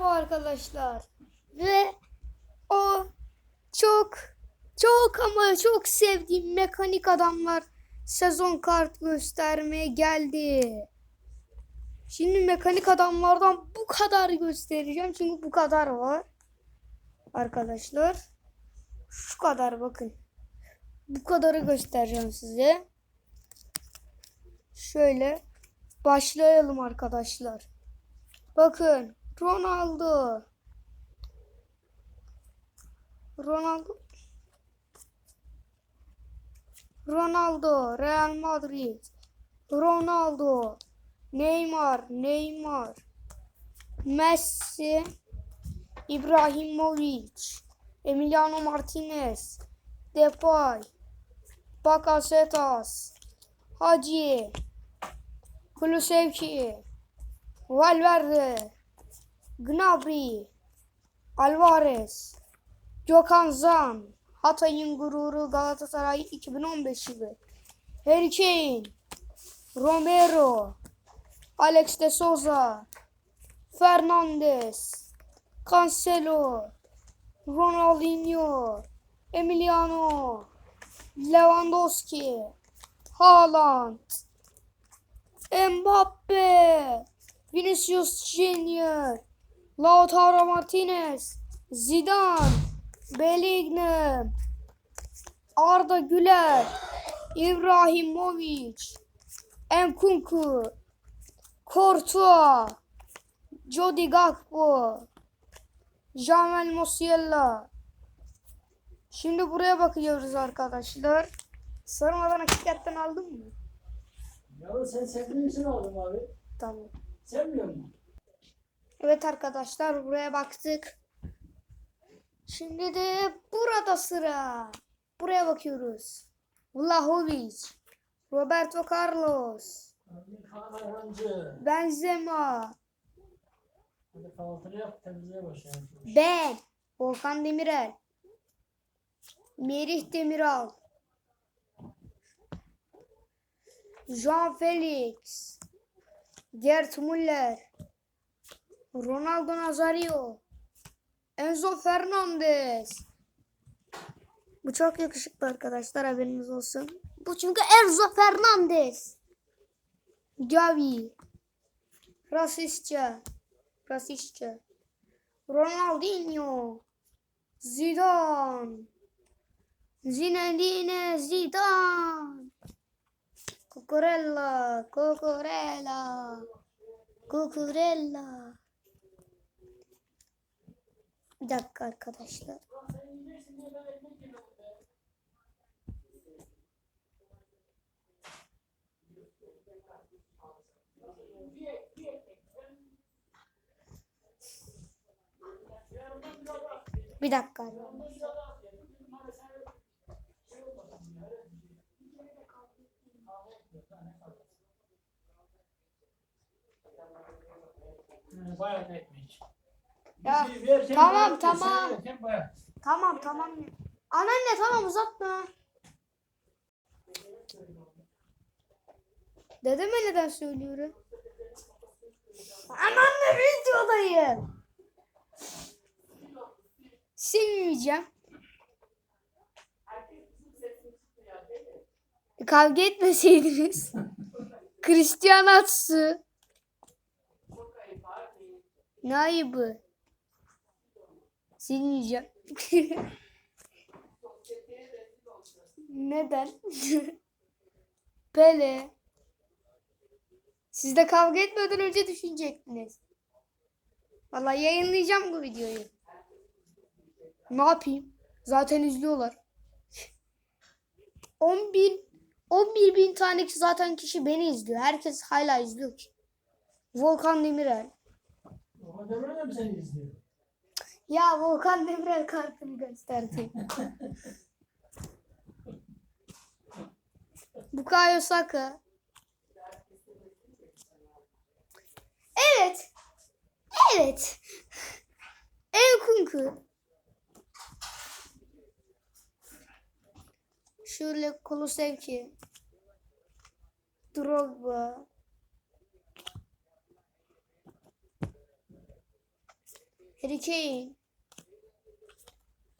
Merhaba arkadaşlar. Ve o çok çok ama çok sevdiğim mekanik adamlar sezon kart göstermeye geldi. Şimdi mekanik adamlardan bu kadar göstereceğim çünkü bu kadar var. Arkadaşlar şu kadar bakın. Bu kadarı göstereceğim size. Şöyle başlayalım arkadaşlar. Bakın Ronaldo. Ronaldo. Ronaldo, Real Madrid. Ronaldo, Neymar, Neymar. Messi, İbrahimovic, Emiliano Martinez, Depay, Bakasetas, Hacı, Kulusevski, Valverde, Gnabry, Alvarez, Gökhan Zan, Hatay'ın gururu Galatasaray 2015 yılı. Harry Kane, Romero, Alex de Souza, Fernandes, Cancelo, Ronaldinho, Emiliano, Lewandowski, Haaland, Mbappe, Vinicius Junior, Lautaro Martinez, Zidane, Bellingham, Arda Güler, İbrahimovic, Nkunku, Courtois, Jody Gakpo, Jamel Musiala. Şimdi buraya bakıyoruz arkadaşlar. Sarmadan hakikaten aldın mı? Ya sen sevdiğin için aldım abi. Tamam. Sevmiyor musun? Evet arkadaşlar buraya baktık. Şimdi de burada sıra. Buraya bakıyoruz. Vlahovic, Roberto Carlos. Benzema, ben, Volkan Demirel, Merih Demiral, Jean Felix, Gert Müller, Ronaldo Nazario, Enzo Fernandez. Bu çok yakışıklı arkadaşlar haberiniz olsun. Bu çünkü Enzo Fernandez. Gavi. Rasistça. Rasistça. Ronaldinho. Zidane. Zinedine Zidane. Cucurella. Cucurella. Cucurella. Bir dakika arkadaşlar. Bir dakika. Bayağı ekmek. Ya, Bir şey verken tamam, bayağı, tamam. sen bayağı. Tamam tamam. Anneanne tamam uzatma. Dedeme neden söylüyorum? Anneanne videodayım. Silmeyeceğim. Kavga etmeseydiniz. Christian Atsu. Ne ayıbı? Silmeyeceğim. Neden? Pele. Siz de kavga etmeden önce düşünecektiniz. Vallahi yayınlayacağım bu videoyu. Ne yapayım? Zaten izliyorlar. 10 bin 11 bin tane zaten kişi beni izliyor. Herkes hala izliyor ki. Volkan Demirel. Kadar da mı seni izliyor? Ya Volkan Demirel kartını gösterdi. Bukayo Saka. Evet. Evet. Enkunku. Şöyle Kulusevki. Drogba. Harry Kane.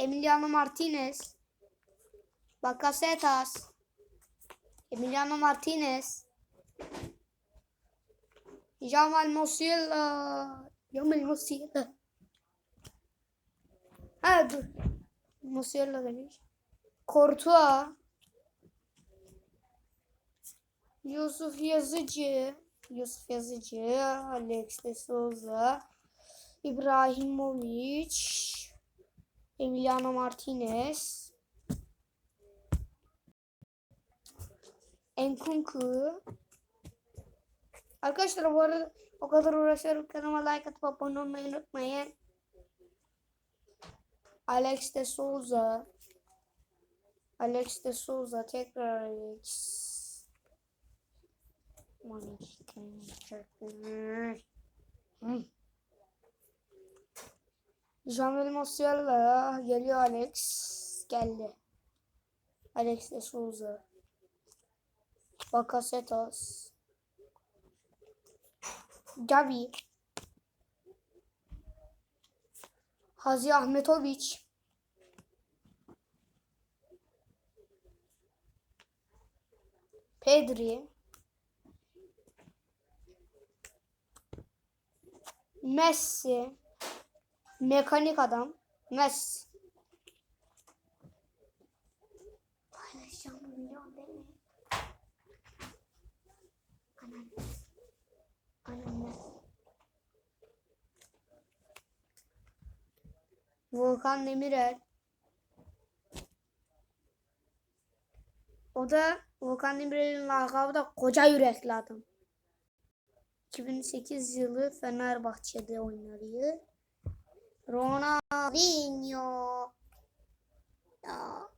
Emiliano Martinez. Bakasetas. Emiliano Martinez. Jamal Musiala. Jamal Musiala. Ha dur. Musiala demiş. Courtois. Yusuf Yazıcı. Yusuf Yazıcı. Alex de Souza. İbrahimovic. Emiliano Martinez. Enkunku. Arkadaşlar bu arada o kadar uğraşıyorum kanalıma like atıp abone olmayı unutmayın. Alex de Souza. Alex de Souza tekrar Alex. Hı. Jamel Musiala geliyor Alex. Geldi. Alex de Souza. Bakasetas. Gavi. Hazi Ahmetoviç. Pedri. Messi. Mekanik adam. Messi. Paylaşacağım milyon değil mi? Anam. Anam Messi. Volkan Demirel. O da Volkan Demirel'in lakabı da koca yürekli adam. 2008 yılı Fenerbahçe'de oynuyor. Ronaldinho. Ya.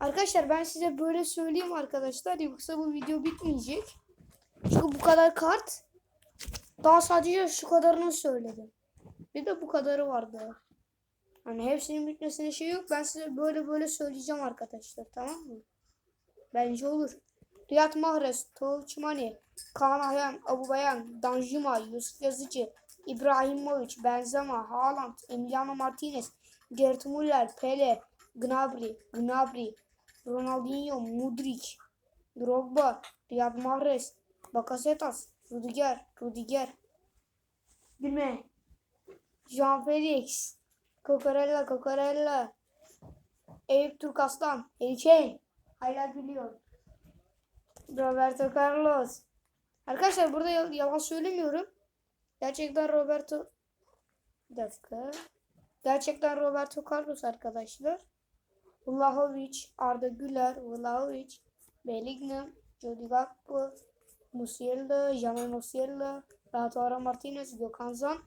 Arkadaşlar ben size böyle söyleyeyim arkadaşlar yoksa bu video bitmeyecek. Çünkü bu kadar kart daha sadece şu kadarını söyledim. Bir de bu kadarı vardı. Hani hepsinin bitmesine şey yok. Ben size böyle böyle söyleyeceğim arkadaşlar. Tamam mı? Bence olur. Riyad Mahrez, Tolçmani, Kaan Ayhan, Abubayan, Danjuma, Yusuf Yazıcı, İbrahimovic, Benzema, Haaland, Emiliano Martinez, Gert Müller, Pele, Gnabry, Gnabry, Ronaldinho, Mudric, Drogba, Riyad Mahrez, Bakasetas, Rudiger, Rudiger, Bilme, Jean Felix, Cocorella, Cocorella, Eyüp Turkaslan, Harry Kane, hala biliyor. Roberto Carlos. Arkadaşlar burada yal- yalan söylemiyorum. Gerçekten Roberto bir dakika. Gerçekten Roberto Carlos arkadaşlar. Vlahovic, Arda Güler, Vlahovic, Bellingham, Jody Gakpo, Musiala, Jamal Musiala, Lautaro Martinez, Gökhan Zan,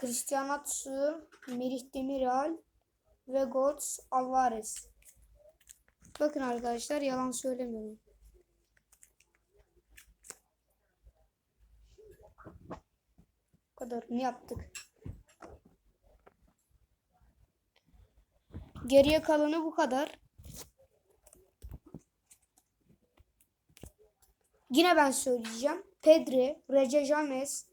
Cristiano Atsu, Merih Demiral ve Götz Alvarez. Bakın arkadaşlar yalan söylemiyorum. Kadarını yaptık. Geriye kalanı bu kadar. Yine ben söyleyeceğim. Pedri, Rece James,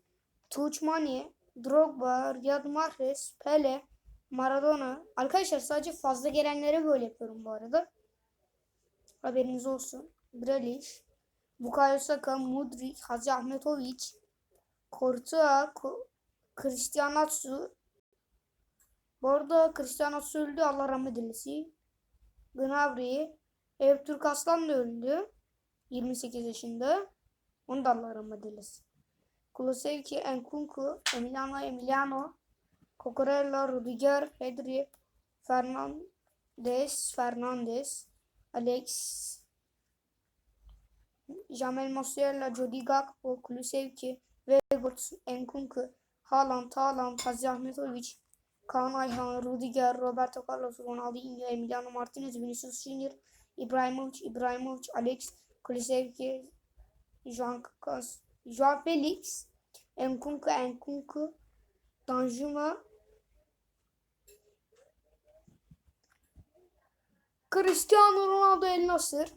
Tuchmani, Drogba, Riyad Mahrez, Pele, Maradona. Arkadaşlar sadece fazla gelenlere böyle yapıyorum bu arada. Haberiniz olsun. Braliş, Bukayo Saka, Mudrik, Hacı Ahmetovic, Courtois, Cristiano Atsu. Bu arada Cristiano Atsu öldü. Allah rahmet eylesin. Gnabry, Eyüp Türk Aslan da öldü. 28 yaşında. Onu da Allah rahmet eylesin. Kulusevski, Enkunku, Emiliano, Emiliano, Cocorella, Rudiger, Pedri, Fernandes, Fernandes, Alex, Jamel Musiala, Jody Gakpo, Kulusevski, Vegot, Enkunku, Haaland, Haaland, Hacı Ahmetovic, Kaan Ayhan, Rudiger, Roberto Carlos, Ronaldinho, Emiliano Martinez, Vinicius Junior, İbrahimovic, İbrahimovic, Alex, Kulusevski, Jean Joao Felix, Enkunku, Enkunku, Danjuma, Cristiano Ronaldo El Nasır.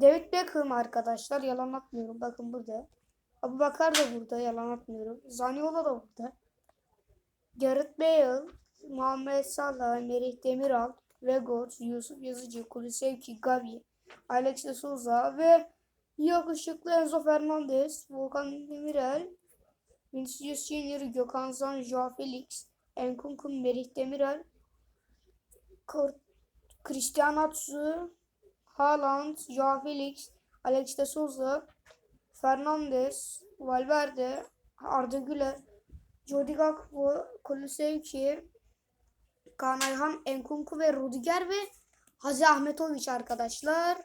David Beckham arkadaşlar. Yalan atmıyorum. Bakın burada. Abu Bakar da burada yalan atmıyorum. Zaniola da burada. Gareth Bale, Muhammed Salah, Merih Demiral, Vegos, Yusuf Yazıcı, Kulusevki, Gavi, Alex de Souza ve yakışıklı Enzo Fernandez, Volkan Demirel, Vinicius Junior, Gökhan Zan, Joao Felix, Enkunku, Merih Demiral, Cristiano Atsu, Haaland, Joao Felix, Alex de Souza, Fernandes, Valverde, Arda Güler, Jody Gakpo, Kulusevki, Kaan Ayhan, Enkunku ve Rudiger ve Hacı Ahmetoviç arkadaşlar.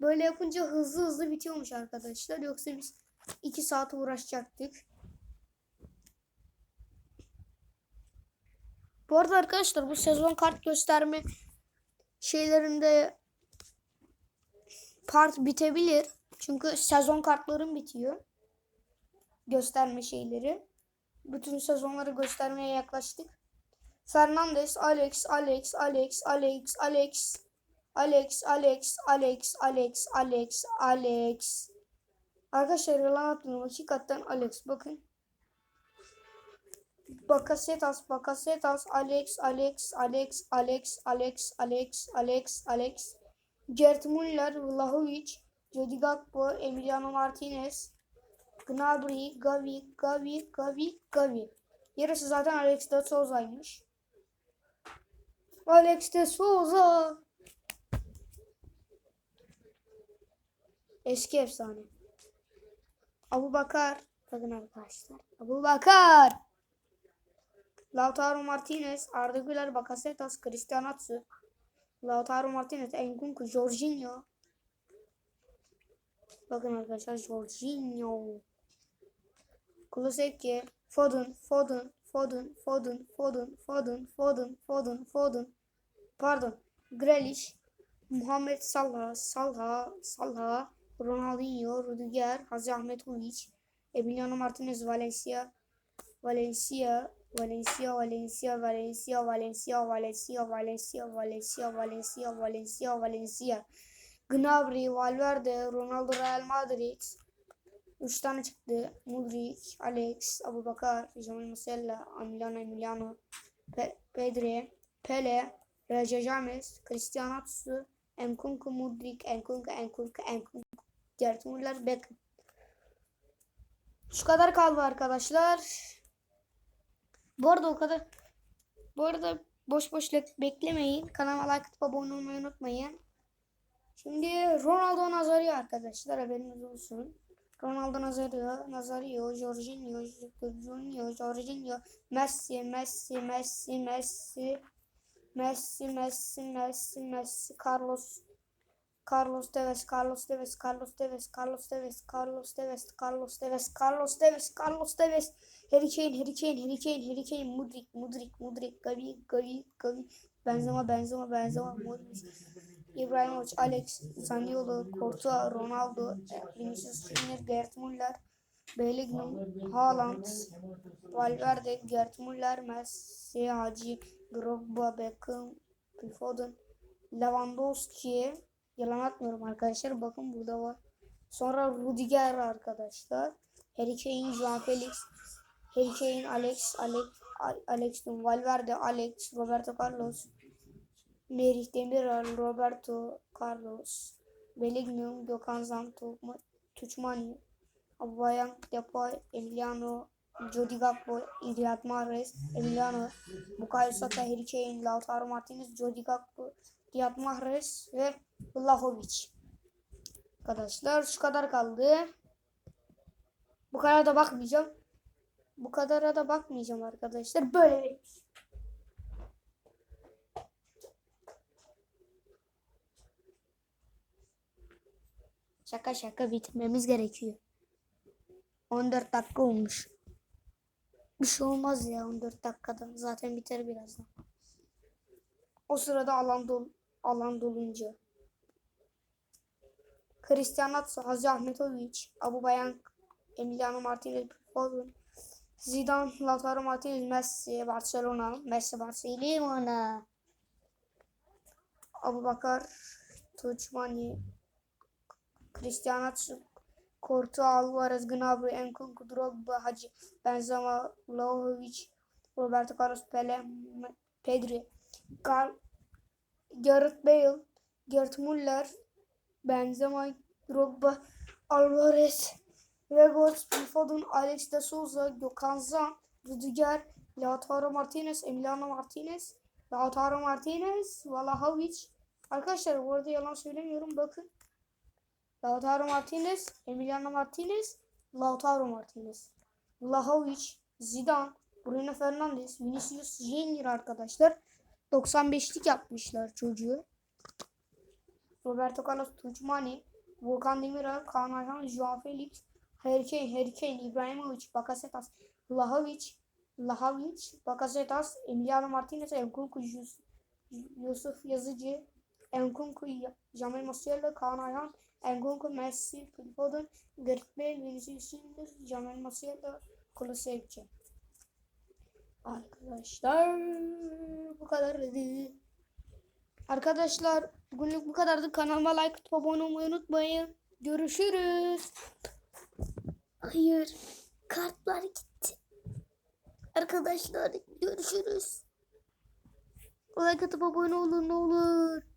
Böyle yapınca hızlı hızlı bitiyormuş arkadaşlar. Yoksa biz 2 saat uğraşacaktık. Bu arada arkadaşlar bu sezon kart gösterme şeylerinde part bitebilir. Çünkü sezon kartlarım bitiyor. Gösterme şeyleri. Bütün sezonları göstermeye yaklaştık. Fernandes, Alex, Alex, Alex, Alex, Alex, Alex, Alex, Alex, Alex, Alex, Alex. Arkadaşlar yalan atmıyorum. Hakikaten Alex. Bakın. Bakasetas, Bakasetas, Alex, Alex, Alex, Alex, Alex, Alex, Alex, Alex. Gert Müller, Vlahovic, Jody Gakpo, Emiliano Martinez, Gnabry, Gavi, Gavi, Gavi, Gavi. Yarısı zaten Alex de Souza'ymış. Alex de Souza. Eski efsane. Abu Bakar. Bakın arkadaşlar. Abu Bakar. Lautaro Martinez, Arda Güler, Bakasetas, Cristiano Atsu, Lautaro Martinez, Enkunku, Jorginho. Bakın arkadaşlar Jorginho. Kulusevki, Foden, Foden, Foden, Foden, Foden, Foden, Foden, Foden, Foden. Pardon. Grealish, Muhammed Salah, Salah, Salah, Ronaldinho, Rudiger, Hacı Ahmetoviç, Emiliano Martinez, Valencia, Valencia, Valencia, Valencia, Valencia, Valencia, Valencia, Valencia, Valencia, Valencia, Valencia, Valencia. Gnabry, Valverde, Ronaldo Real Madrid. Üç tane çıktı. Mudrik, Alex, Abubakar, Jamal Musiala, Emiliano Emiliano, Pe Pedri, Pele, Raja James, Cristiano Atsu, Enkunku, Mudrik, Enkunku, Enkunku, Enkunku, Gert Müller, Beckham. Şu kadar kaldı arkadaşlar. Bu arada o kadar. Bu arada boş boş le- beklemeyin. Kanalıma like atıp abone olmayı unutmayın. Şimdi Ronaldo Nazario arkadaşlar haberiniz olsun. Ronaldo Nazario, Nazario, Jorginho, Jorginho, Jorginho, Messi, Messi, Messi, Messi, Messi, Messi, Messi, Messi, Carlos, Carlos Tevez, Carlos Tevez, Carlos Tevez, Carlos Tevez, Carlos Tevez, Carlos Tevez, Carlos Tevez, Carlos Tevez, Harry Kane, Harry Kane, Harry Kane, Harry Kane, Mudrik, Mudrik, Mudrik, Gavi, Gavi, Gavi, Benzema, Benzema, Benzema, Modric, İbrahimovic, Alex, Zaniolo, Courtois, Ronaldo, Vinicius Junior, Gerd Müller, Bellingham, Haaland, Valverde, Gerd Müller, Messi, Hacı, Drogba, Beckham, Foden, Lewandowski, yalan atmıyorum arkadaşlar. Bakın burada var. Sonra Rudiger arkadaşlar. Harry Kane, Joao Felix, Harry Kane, Alex, Alex, Al- Alex, Valverde, Alex, Roberto Carlos, Merih Demiral, Roberto Carlos, Bellingham, Gökhan Zanto, Ma- Tuchmani, Aubameyang, Depay, Emiliano, Jody Gakpo, Riyad Mahrez, Emiliano, Bukayo Saka, Harry Kane, Lautaro Martinez, Jody Gakpo, Riyad Mahrez ve Vlahovic. Arkadaşlar şu kadar kaldı. Bu kadar da bakmayacağım. Bu kadara da bakmayacağım arkadaşlar. Böyle Şaka şaka bitirmemiz gerekiyor. 14 dakika olmuş. Bir şey olmaz ya 14 dakikada. Zaten biter birazdan. O sırada alan dol alan dolunca. Cristiano Atsu, Hacı Ahmetoviç, Aubameyang, Emiliano Martinez, Foden, Zidane, Lautaro Martinez, Messi, Barcelona, Messi, Barcelona, Abubakar, Tuchmani, Cristiano Atsu, Courtois, Alvarez, Gnabry, Nkunku, Drogba, Hacı, Benzema, Vlahovic, Roberto Carlos, Pele, Pedri, Gar Gareth Bale, Gerd Müller, Benzema, Drogba, Alvarez, Vegas, Phil Foden, Alex de Souza, Gökhan Zan, Rüdiger, Lautaro Martinez, Emiliano Martinez, Lautaro Martinez, Vlahovic. Arkadaşlar bu arada yalan söylemiyorum bakın. Lautaro Martinez, Emiliano Martinez, Lautaro Martinez, Vlahovic, Zidane, Bruno Fernandes, Vinicius Junior arkadaşlar. 95'lik yapmışlar çocuğu. Roberto Carlos Tuchmani, Volkan Demirel, Kaan Ayhan, Joao Felix, Harry Kane, Harry Kane, İbrahimovic, Bakasetas, Vlahovic, Vlahovic, Bakasetas, Emiliano Martinez, Nkunku, Yus- Yusuf Yazıcı, Nkunku, Jamal Musiala, Kaan Ayhan, Nkunku, Messi, Phil Foden, Gareth Bale, Vinicius Junior, Jamal Musiala, Kulusevski. Arkadaşlar bu kadardı. Arkadaşlar bugünlük bu kadardı. Kanalıma like atıp abone olmayı unutmayın. Görüşürüz. Hayır. Kartlar gitti. Arkadaşlar görüşürüz. Like atıp abone olun ne olur.